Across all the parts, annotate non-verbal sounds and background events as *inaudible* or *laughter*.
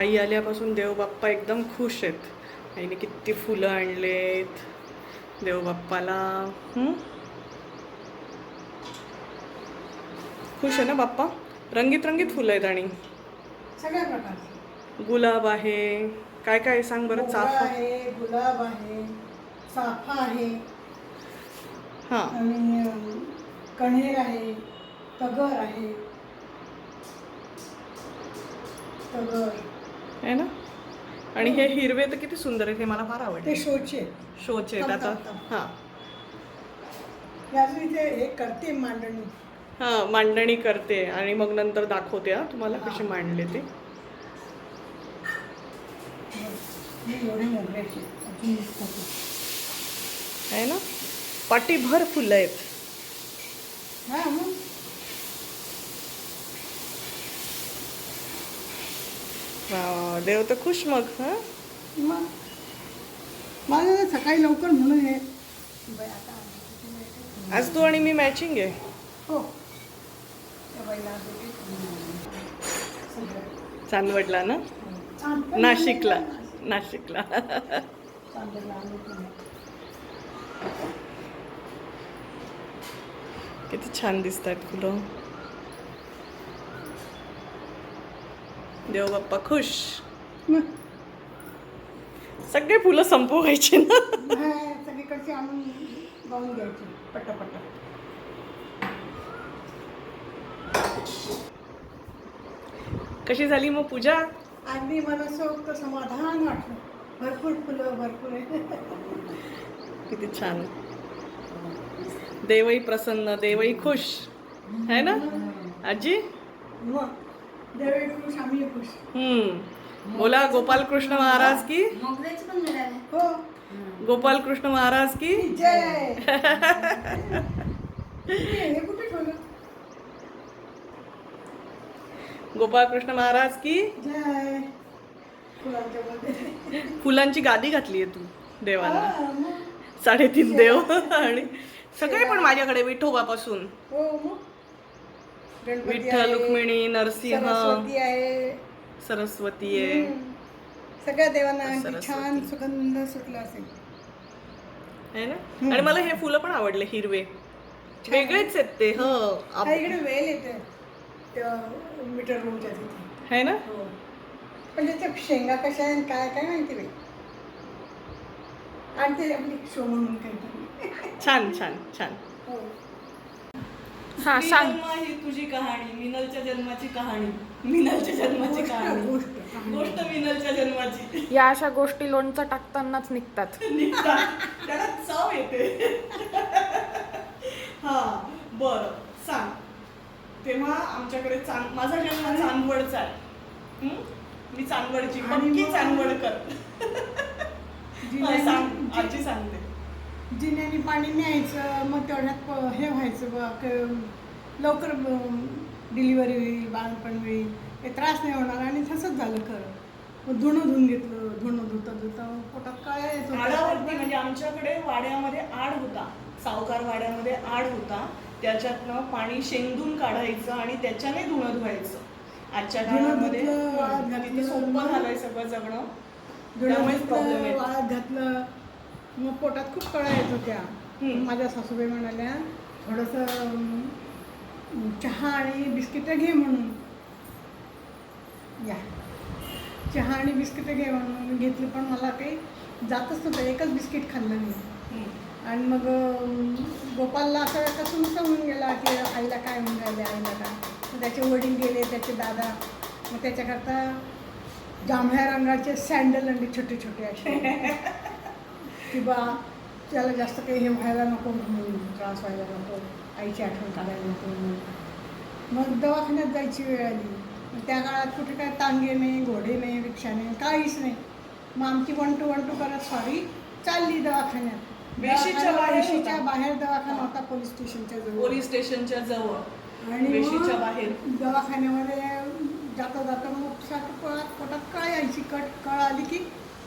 आई आल्यापासून देवबाप्पा एकदम खुश आहेत. आईने किती फुलं आणलेत. देवबाप्पाला? खुश आहे ना बाप्पा? रंगीत रंगीत फुलं आहेत आणि. सगळ्या प्रकारचे. गुलाब आहे. काय काय आहे सांग बरं चाफा. आहे गुलाब आहे चाफा आहे. हां. आणि कण्हेर आहे तगर आहे. तगर. आहे ना? आणि हे हिरवे तर किती सुंदर आहेत हे मला फार ते आवडते शोचे शोचे आहेत आता. हां. याचं इथे हे करते मांडणी. हां मांडणी करते आणि मग नंतर दाखवते हा. तुम्हाला कसे मांडले ते. हे. आहे ना? पाटीभर फुलं आहेत हा मग वा, देव तर खुश मग हां? मग? माझं सकाळी लवकर म्हणून हे. आता आज तू आणि मी मॅचिंग आहे? हो. चांदवडला ना? नाशिकला. नाशिकला. किती छान दिसत आहेत फुलं. देव बाप्पा खुश. सगळे फुलं संपवायचे ना. हा, सगळीकडचे आणून गाऊन घ्यायचे पटापट. कशी झाली मग पूजा? अगदी मनसोक्त समाधान वाटलं. भरपूर फुलं भरपूर. किती छान. देवही प्रसन्न देवही खुश. है ना? आजी? मग? हम्म. बोला गोपाल कृष्ण महाराज की? मोगऱ्याचे पण मिळाले. हो. गोपाल कृष्ण महाराज की? *laughs* गोपाल कृष्ण महाराज की? फुलांची गादी घातली आहे तू देवाला. साडेतीन देव आणि सगळे पण माझ्याकडे विठोबापासून. हो विठ्ठल आहे, रुक्मिणी नरसिंह. सरस्वती आहे. सरस्वती आहे. सगळ्या देवांना. छान सुगंध सुटला असेल. है ना? आणि मला हे फुलं पण आवडले हिरवे. वेगळेच आहेत ते ह. हा, इकडे वेल येते. मीटर रूमच्या तिथे. है ना? हो. पण त्याच्या शेंगा कशा आहे आणि काय काय माहिती बाई. आणि ते आपली शो म्हणून काहीतरी. छान छान छान. हो. हा सांग. ही तुझी कहाणी मिनलच्या जन्माची कहाणी मिनलच्या जन्माची गोष्ट, कहाणी. गोष्ट. मिनलच्या जन्माची. या अशा गोष्टी लोणचं टाकतानाच निघतात. *laughs* निघतात. त्याला चव येते. हा बर सांग. तेव्हा आमच्याकडे चांद माझा जन्म चांदवडचा आहे. हं? मी चांदवडची आणि पक्की मग- चांदवडकर. हा, जिन्याने- सांग आजी सांगते. जिन्याने पाणी न्यायचं मग तेवढ्यात हे व्हायचं बा लवकर डिलिव्हरी होईल बाळपण होईल काही त्रास नाही होणार आणि तसंच झालं खरं. मग धुणं धुवून घेतलं धुणं धुता धुता पोटात काय आडावरती म्हणजे आमच्याकडे वाड्यामध्ये आड होता. सावकार वाड्यामध्ये आड होता. त्याच्यातनं पाणी शेंदून काढायचं आणि त्याच्याने धुणं धुवायचं. आजच्या काळामध्ये वाळत घातलं, सोपं झालंय सगळं जगणं. त्यामुळेच प्रॉब्लेम धुणं आहे वाळत घातलं. मग पोटात खूप कळा येत होत्या. माझ्या सासूबाई म्हणाल्या थोडंसं चहा आणि बिस्किटं घे म्हणून. या. चहा आणि बिस्किटं घे म्हणून घेतली पण मला काही जातच नव्हतं. एकच बिस्किट खाल्लं मी. आणि मग गोपालला असं कसं समजून गेला की आईला काय म्हणून राहिले आईला काय? त्याचे वडील गेले त्याचे दादा. मग त्याच्याकरता जांभळ्या रंगाचे सँडल आणि छोटे छोटे असे. *laughs* की बा त्याला जास्त काही हे व्हायला नको म्हणून त्रास व्हायला नको आईची आठवण काढायला नको म्हणून. मग दवाखान्यात जायची वेळ आली. मग त्या काळात कुठे काय तांगे नाही घोडे नाही रिक्षा नाही काहीच नाही. मग आमची वन टू वन टू करत सॉरी चालली दवाखान्यात. वेशीच्या बाहेर दवाखाना होता पोलीस स्टेशनच्या जवळ. पोलीस स्टेशनच्या जवळ आणि वेशीच्या बाहेर. दवाखान्यामध्ये जाता जाता मग पोटात कळ यायची कट कळ आली की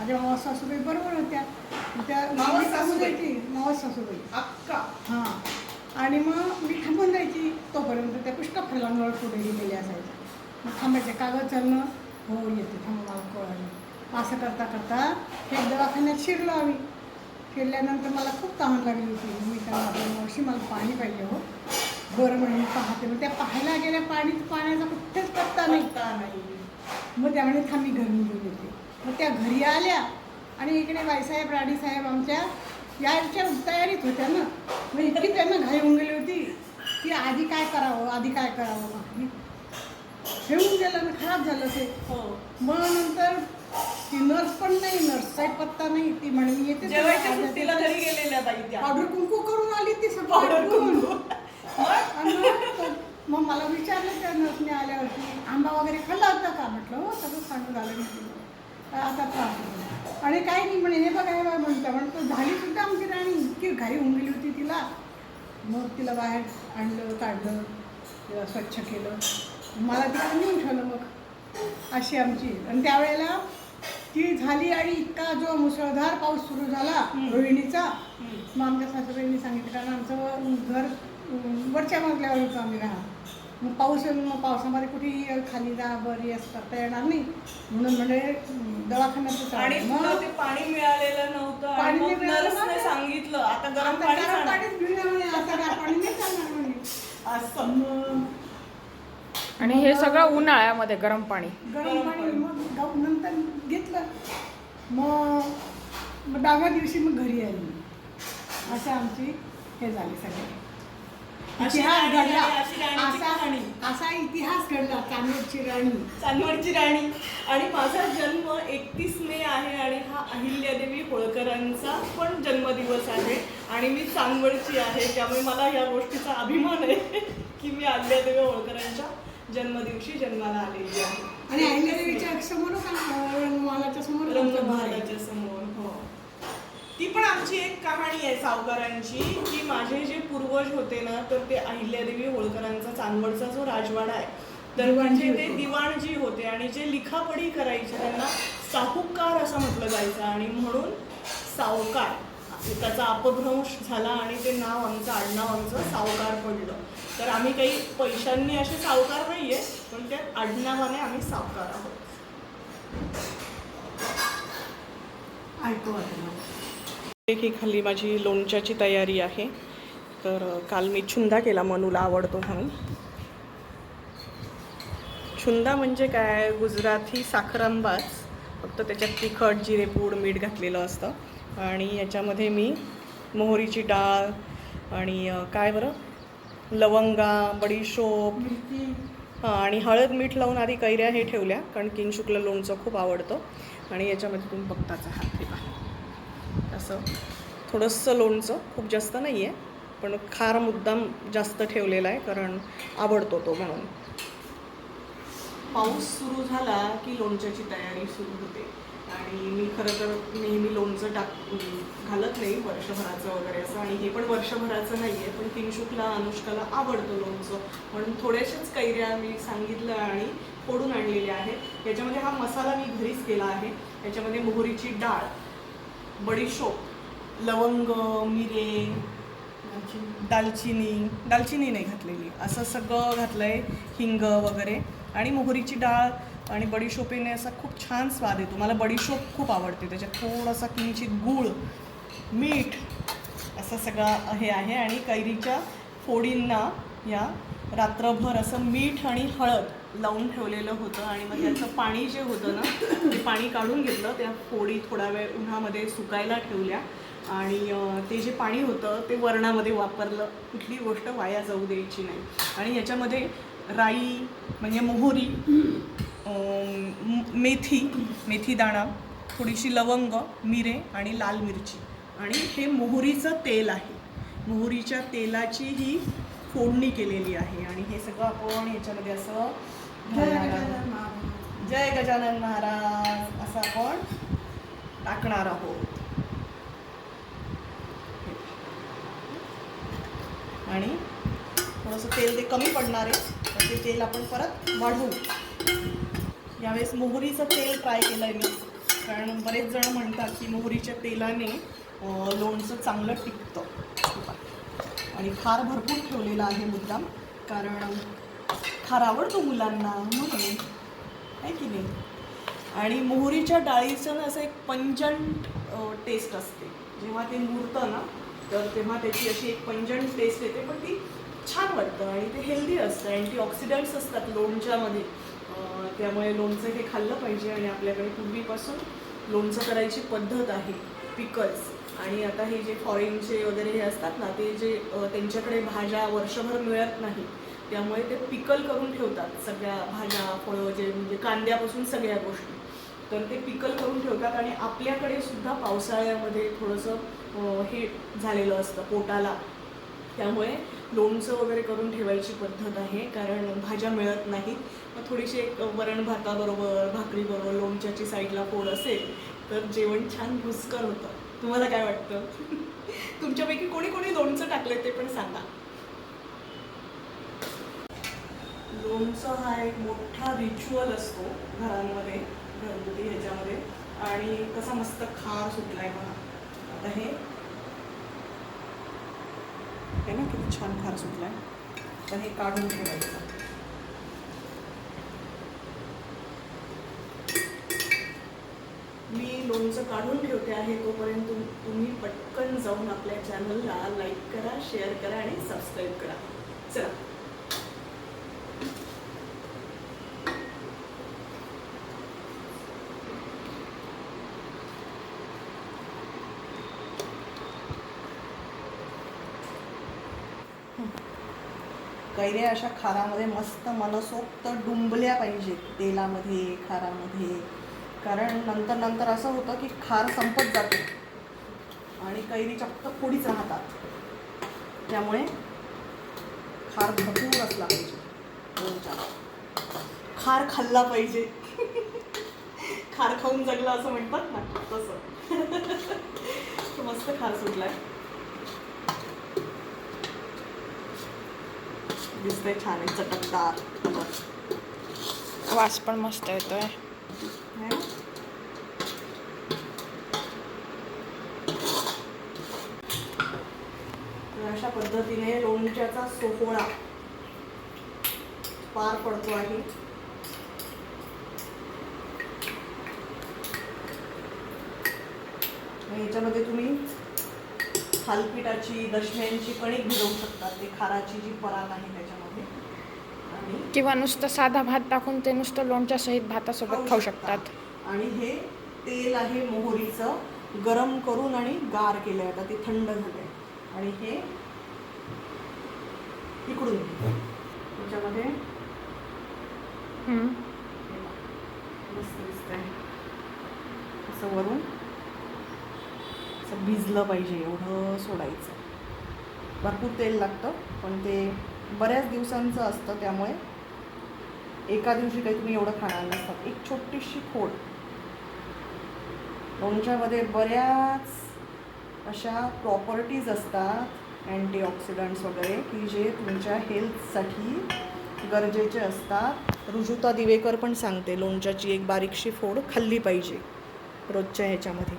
माझ्या मावस सासूबाई बरोबर होत्या. त्या मावस सासूबाई? मावस सासूबाई. अक्का. हां. आणि मग मी थांबून जायची तोपर्यंत त्या पुष्कळ फलांवर पुढे गेलेल्या असायच्या मग थांबायचे कागद चालणं हो येते थांबा मला कळलं. असं करता करता एक दवाखान्यात शिरलो आम्ही. शिरल्यानंतर मला खूप तहान लागली होती. मी त्यांना मावशी मला पाणी पाहिजे हो. बरं म्हणून पाहते. मग त्या पाहायला गेल्या पाणी पाण्याचा कुठेच पत्ता नाही. पत्ता नाही. मग त्यामुळे थांबी घरी निघून येते मग त्या घरी आल्या आणि इकडे बाईसाहेब राडीसाहेब आमच्या याच्या तयारीत होत्या ना. मग इतकी त्यांना घाई होऊन गेली होती की आधी काय करावं आधी काय करावं ठेवून गेलं ना खराब झालं ते. हो. मग नंतर ती नर्स पण नाही नर्सचा पत्ता नाही ती म्हणे मी येते पावडर कुंकू करून आली ती सगळं मग- मला विचारलं त्या नर्सने आल्यावरती आंबा वगैरे खाल्ला होता का? म्हटलं हो सगळं सांगून झालं मी. आता होतो. आणि काही नाही म्हणे हे बघा हे बघा म्हणतं. म्हणतो झाली सुद्धा आमची राणी. इतकी घाई होऊन गेली होती तिला. मग तिला बाहेर आणलं काढलं तिला स्वच्छ केलं. मला तिला नेऊन ठेवलं मग. अशी आमची. आणि त्यावेळेला ती झाली आणि इतका जो मुसळधार पाऊस सुरू झाला. रोहिणीचा. मग आमच्या सासूबाईंनी सांगितलं कारण आमचं घर वरच्या मजल्यावर होतं आम्ही राहा मग पाऊस येऊन मग पावसामध्ये कुठेही खाली जा बरी असं करता येणार नाही. म्हणून म्हणजे अं, दवाखान्यात आणि तुला ते पाणी मिळालेलं नव्हतं आणि पाणी मग मिळालं नर्सने नाही. सांगितलं आता गरम आता पाणी गरम सांग. पाणीच म्हणे आता गार पाणी नाही चालणार म्हणे. असं मग. आणि हे सगळं उन्हाळ्यामध्ये गरम पाणी. गरम पाणी मग गाऊ नंतर घेतलं. मग मग दहाव्या दिवशी मग घरी आली. असं आमची हे झाली सगळे. इतिहास घडला. असा असा इतिहास घडला चांदवडची राणी. चांदवडची राणी. आणि माझा जन्म एकतीस मे आहे आणि हा अहिल्यादेवी होळकरांचा पण जन्मदिवस आहे. आणि मी चांदवडची आहे त्यामुळे मला या गोष्टीचा अभिमान आहे की मी अहिल्यादेवी होळकरांच्या जन्मदिवशी जन्माला आलेली आहे. आणि अहिल्यादेवीच्या समोर घर आहे. रंगमहालाच्या समोर. ती पण आमची एक कहाणी आहे सावकारांची की माझे जे पूर्वज होते ना तर ते अहिल्यादेवी होळकरांचा चांदवडचा जो राजवाडा आहे तर म्हणजे ते. दिवाणजी होते आणि जे लिखापडी करायचे त्यांना साहुकार असं म्हटलं जायचं आणि म्हणून सावकार त्याचा अपभ्रंश झाला आणि ते नाव आमचं आडनाव आमचं सावकार पडलं. तर आम्ही काही पैशांनी असे सावकार नाहीये पण त्या आडनावाने आम्ही सावकार आहोत. ऐकू की एक ही खाली माझी लोणच्याची तयारी आहे. तर काल मी छुंदा केला मनूला आवडतो म्हणून. छुंदा म्हणजे काय? गुजराती साखरांबाच फक्त त्याच्यात तिखट जिरेपूड मीठ घातलेलं असतं. आणि याच्यामध्ये मी मोहरीची डाळ आणि काय बरं? लवंगा बडीशोप हां आणि हळद मीठ लावून आधी कैऱ्या हे ठेवल्या कारण किंगशुकला लोणचं खूप आवडतं. आणि याच्यामध्ये तुम्ही बघताच आहात हे असं थोडंसं लोणचं खूप जास्त नाही आहे पण खार मुद्दाम जास्त ठेवलेला आहे कारण आवडतो तो म्हणून. पाऊस सुरू झाला की लोणच्याची तयारी सुरू होते. आणि मी खरं तर नेहमी लोणचं टाक घालत नाही वर्षभराचं वगैरे असं आणि हे पण वर्षभराचं नाही आहे पण किंशुकला अनुष्काला आवडतं लोणचं. म्हणून थोड्याशाच कैऱ्या मी सांगितलं आणि फोडून आणलेल्या आहेत. याच्यामध्ये हा मसाला मी घरीच केला आहे. याच्यामध्ये मोहरीची डाळ बडीशोप लवंग मिरे दालचिनी दालचिनी नाही घातलेली. असं सगळं घातलं आहे हिंग वगैरे. आणि मोहरीची डाळ आणि बडीशोपीने असा खूप छान स्वाद येतो. मला बडीशोप खूप आवडते. त्याच्यात थोडासा किंचित गूळ मीठ असं सगळं हे आहे. आणि कैरीच्या फोडींना या रात्रभर असं मीठ आणि हळद लावून ठेवलेलं होतं आणि मग त्याचं पाणी जे होतं ना ते पाणी काढून घेतलं. त्या फोडी थोडा वेळ उन्हामध्ये सुकायला ठेवल्या. आणि ते जे पाणी होतं ते वरणामध्ये वापरलं. कुठली गोष्ट वाया जाऊ द्यायची नाही. आणि याच्यामध्ये राई म्हणजे मोहरी मेथी मेथी दाणा थोडीशी लवंग मिरे आणि लाल मिरची. आणि हे मोहरीचं तेल आहे. मोहरीच्या तेलाची ही फोडणी केलेली आहे आणि हे सगळं आपण याच्यामध्ये असं जय. गजानन महाराज. जय गजानन महाराज असं आपण टाकणार आहोत आणि थोडंसं तेल ते कमी पडणार आहे तर ते तेल आपण परत वाढवू यावेळेस मोहरीचं तेल ट्राय केलं आहे मी कारण बरेच जण म्हणतात की मोहरीच्या तेलाने लोणचं चांगलं टिकतं आणि खार भरपूर ठेवलेला आहे मुद्दाम कारण खार आवडतो मुलांना म्हणून आहे की नाही? आणि मोहरीच्या डाळीचं ना असं एक पंजंट टेस्ट असते. जेव्हा ते मुरतं ना तर तेव्हा त्याची अशी एक पंजंट टेस्ट येते पण ती छान वाटतं आणि ते हेल्दी असतं अँटीऑक्सिडंट्स असतात लोणच्यामध्ये. त्यामुळे लोणचं हे खाल्लं पाहिजे आणि आपल्याकडे पूर्वीपासून लोणचं करायची पद्धत आहे पिकल्स आणि आता हे जे फॉरेनचे वगैरे हे असतात ना ते जे त्यांच्याकडे भाज्या वर्षभर मिळत नाही. त्यामुळे ते पिकल करून ठेवतात सगळ्या भाज्या फळं जे म्हणजे कांद्यापासून सगळ्या गोष्टी. तर ते पिकल करून ठेवतात आणि आपल्याकडे सुद्धा पावसाळ्यामध्ये थोडंसं हे झालेलं असतं पोटाला. त्यामुळे लोणचं वगैरे करून ठेवायची पद्धत आहे कारण भाज्या मिळत नाहीत. मग थोडीशी एक वरण भाताबरोबर भाकरीबरोबर लोणच्याची साईडला पोळ असेल तर जेवण छान रुचकर होतं. तुम्हाला काय वाटतं? *laughs* तुमच्यापैकी कोणी कोणी लोणचं टाकलं ते पण सांगा. लोणचं हा एक मोठा रिच्युअल असतो घरांमध्ये घरगुती ह्याच्यामध्ये. आणि कसा मस्त खार सुटलाय मला आता हे हे ना किती छान खार सुटलाय. तर हे काढून ठेवायचं. मी लोणचं काढून ठेवते आहे तोपर्यंत तुम- तुम्ही पटकन जाऊन आपल्या चॅनलला लाईक करा शेअर करा आणि सबस्क्राईब करा. चला. कैऱ्या अशा खारामध्ये मस्त मनसोक्त डुंबल्या पाहिजेत तेलामध्ये खारामध्ये. कारण नंतर नंतर असं होतं की खार संपत जाते आणि कैरी चक्क पुढीच राहतात. त्यामुळे खार भरपूर असला पाहिजे. खार खाल्ला पाहिजे. खार खाऊन जगला असं म्हणतात ना तसं. तो *laughs* मस्त खार सुटलाय. दिसतंय छान आहे चटकदार. वास पण मस्त येतोय. है अशा पद्धतीने लोणच्याचा सोहळा पार पडतो आहे. आणि याच्यामध्ये तुम्ही थालपीठाची दशम्यांची कणिक भिजवू शकता ते खाराची जी पराग आहे त्याच्यामध्ये. आणि किंवा नुसतं साधा भात टाकून ते नुसतं लोणच्या सहित भातासोबत खाऊ शकतात. आणि हे तेल आहे मोहरीचं गरम करून आणि गार केलंय. आता ते थंड झालंय. आणि हे इकडून घे. त्याच्यामध्ये हम्म. हे बघ. मस्त दिसतंय. असं वरून असं भिजलं पाहिजे एवढं सोडायचं. भरपूर तेल लागतं पण ते बऱ्याच दिवसांचं असतं त्यामुळे एका दिवशी काही तुम्ही एवढं खाणार नसतात. एक छोटीशी खोड. लोणच्यामध्ये बऱ्याच अशा प्रॉपर्टीज असतात अँटीऑक्सिडंट्स वगैरे की जे तुमच्या हेल्थसाठी गरजेचे असतात. रुजुता दिवेकर पण सांगते लोणच्याची एक बारीकशी फोड खाल्ली पाहिजे रोजच्या ह्याच्यामध्ये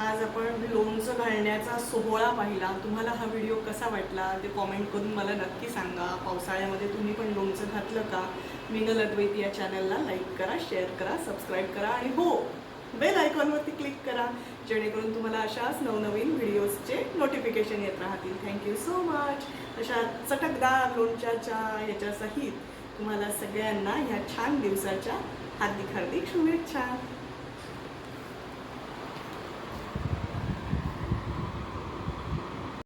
आज आपण लोणचं घालण्याचा सोहळा पाहिला. तुम्हाला हा व्हिडिओ कसा वाटला? ते कॉमेंट करून मला नक्की सांगा. पावसाळ्यामध्ये तुम्ही पण लोणचं घातलं का? मिनल अद्वैत या चॅनलला लाईक करा शेअर करा सबस्क्राईब करा आणि हो बेल आयकॉनवरती क्लिक करा. जेणेकरून तुम्हाला अशाच नवनवीन व्हिडिओजचे नोटिफिकेशन येत राहतील. थँक्यू सो मच अशा चटकदार लोणच्याच्या ह्याच्यासहित तुम्हाला सगळ्यांना ह्या छान दिवसाच्या हार्दिक हार्दिक शुभेच्छा.